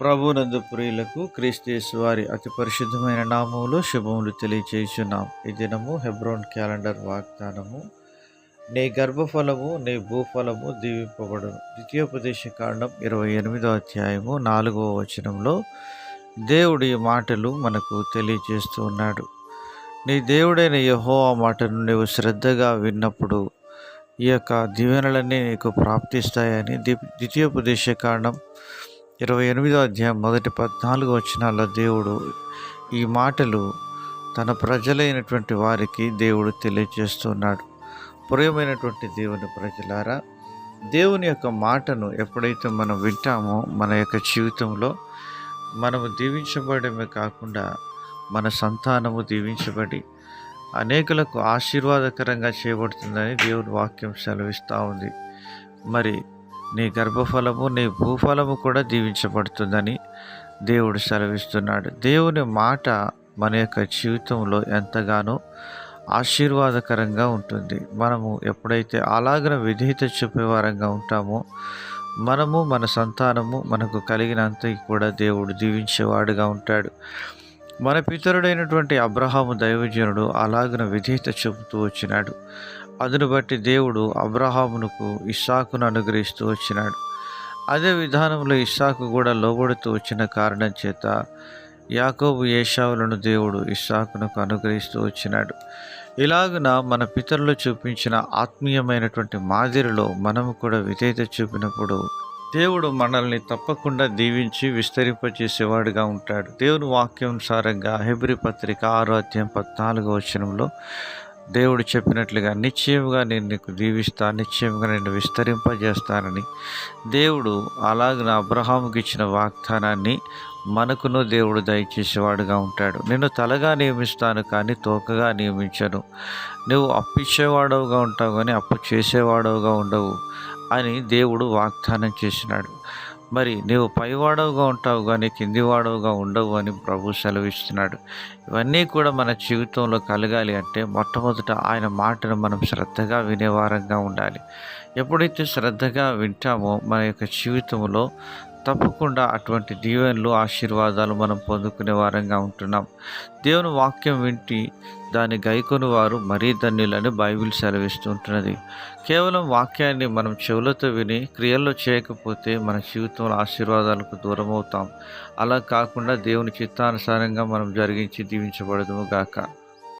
ప్రభునందు ప్రియులకు క్రీస్తు వారి అతి పరిశుద్ధమైన నామములు శుభములు తెలియచేయుచున్నాం. ఈ దినము హెబ్రోన్ క్యాలెండర్ వాగ్దానము. నీ గర్భఫలము నీ భూఫలము దీవింపబడును. ద్వితీయోపదేశ కాండం ఇరవై ఎనిమిదో అధ్యాయము నాలుగవ వచనంలో దేవుడి మాటలు మనకు తెలియజేస్తూ ఉన్నాడు. నీ దేవుడైన యహో ఆ మాటను నీవు శ్రద్ధగా విన్నప్పుడు ఈ యొక్క దీవెనలన్నీ నీకు ప్రాప్తిస్తాయని ద్వి ద్వితీయోపదేశ కాండం ఇరవై ఎనిమిదో అధ్యాయం మొదటి పద్నాలుగు వచనాల దేవుడు ఈ మాటలు తన ప్రజలైనటువంటి వారికి దేవుడు తెలియజేస్తున్నాడు. ప్రియమైనటువంటి దేవుని ప్రజలారా దేవుని యొక్క మాటను ఎప్పుడైతే మనం వింటామో మన యొక్క జీవితంలో మనము దీవించబడమే కాకుండా మన సంతానము దీవించబడి అనేకులకు ఆశీర్వాదకరంగా చేయబడుతుందని దేవుని వాక్యం సెలవిస్తూ ఉంది. మరి నీ గర్భఫలము నీ భూఫలము కూడా దీవించబడుతుందని దేవుడు సెలవిస్తున్నాడు. దేవుని మాట మన యొక్క జీవితంలో ఎంతగానో ఆశీర్వాదకరంగా ఉంటుంది. మనము ఎప్పుడైతే అలాగన విధేయత చూపేవారంగా ఉంటామో మనము మన సంతానము మనకు కలిగినంత కూడా దేవుడు దీవించేవాడుగా ఉంటాడు. మన పితరుడైనటువంటి అబ్రహాము దైవజనుడు అలాగన విధేయత చూపుతూ వచ్చినాడు. అందును బట్టి దేవుడు అబ్రహామునకు ఇస్సాకును అనుగ్రహిస్తూ వచ్చినాడు. అదే విధానంలో ఇస్సాకు కూడా లోబడుతూ వచ్చిన కారణం చేత యాకోబు ఏషావులను దేవుడు ఇస్సాకునకు అనుగ్రహిస్తూ వచ్చినాడు. ఇలాగున మన పితరులు చూపించిన ఆత్మీయమైనటువంటి మాదిరిలో మనము కూడా విధేయత చూపినప్పుడు దేవుడు మనల్ని తప్పకుండా దీవించి విస్తరింపజేసేవాడుగా ఉంటాడు. దేవుని వాక్యానుసారంగా హెబ్రి పత్రిక ఆరో అధ్యాయం పద్నాలుగో వచనంలో దేవుడు చెప్పినట్లుగా నిశ్చయముగా నేను నీకు దీవిస్తా నిశ్చయముగా నేను విస్తరింపజేస్తానని దేవుడు అలాగ అబ్రహాముకి ఇచ్చిన వాగ్దానాన్ని మనకును దేవుడు దయచేసేవాడుగా ఉంటాడు. నేను తలగా నియమిస్తాను కానీ తోకగా నియమించను. నువ్వు అప్పిచ్చేవాడవుగా ఉంటావు కానీ అప్పు చేసేవాడవుగా ఉండవు అని దేవుడు వాగ్దానం చేసినాడు. మరి నీవు పైవాడవుగా ఉంటావు కానీ కిందివాడవుగా ఉండవు అని ప్రభు సెలవిస్తున్నాడు. ఇవన్నీ కూడా మన జీవితంలో కలగాలి అంటే మొట్టమొదట ఆయన మాటను మనం శ్రద్ధగా వినేవారంగా ఉండాలి. ఎప్పుడైతే శ్రద్ధగా వింటామో మన యొక్క జీవితంలో తప్పకుండా అటువంటి దీవెనలు ఆశీర్వాదాలు మనం పొందుకునే వారంగా ఉంటున్నాం. దేవుని వాక్యం వింటి దాన్ని గైకొని వారు మరీ ధన్యులని బైబిల్ సెలవిస్తుంటున్నది కేవలం వాక్యాన్ని మనం చెవులతో విని క్రియల్లో చేయకపోతే మన జీవితంలో ఆశీర్వాదాలకు దూరం అవుతాం అలా కాకుండా దేవుని చిత్తానుసారంగా మనం జరిగించి దీవించబడదుము గాక.